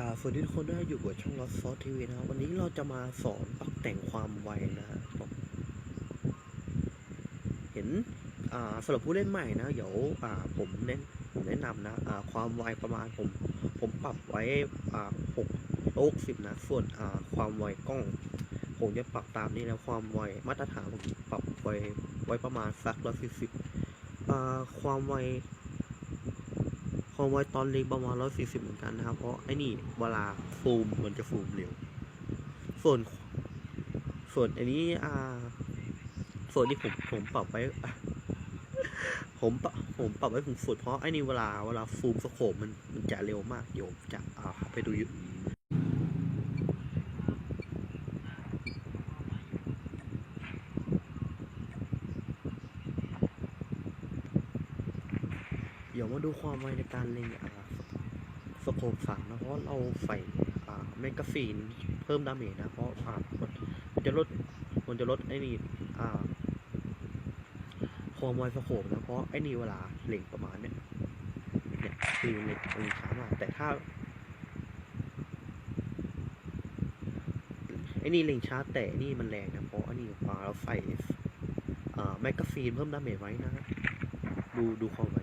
าสวัสดีทุกคนด้วยอยู่กับช่องลอสซอสทีวีนะครับวันนี้เราจะมาสอนปรับแต่งความไวนะครับเห็นอ่าสำหรับผู้เล่นใหม่นะเดี๋ยวอ่าผมเน้นผมแนะนำนะอ่าความไวประมาณผม ผมปรับไว้อ่าหกโลกสิบนะส่วนอ่าความไวกล้อง ผมจะปรับตามนี้นะความไวมาตรฐานผมปรับไว้ไว้ประมาณสักร้อยสี่สิบอ่าความไว ความไวตอนเล็กประมาณร้อยสี่สิบเหมือนกันนะครับ เพราะไอ้นี่เวลาฟูมมันจะฟูมเร็ว ส่วน ส่วนอันนี้อ่า ส่วนที่ผมผมปรับไว้ผมปรับผมปรับไว้สูงสุดเพราะไอ้นี่เวลาเวลาฟูมสโคปมันมันจะเร็วมากเดี๋ยวจะอ่าไปดูอยู่ เดี๋ยวมาดูความไวในการเล็งอ่าสโคปสั่งนะเพราะเราใส่อาแมกาซีนเพิ่มดาเมจนะเพราะอามันจะลดมันจะลดไอ้นี่ความไวสโคปนะเพราะไอ้นี่เวลาเล็งประมาณเนี้ยเนี่ยคือเล็งเล็งช้ามากแต่ถ้าไอ้นี่เล็งช้าแต่นี่มันแรงนะเพราะไอ้นี่พอเราใส่อาแมกกาซีนเพิ่มดาเมจไว้นะ ดูดูความไว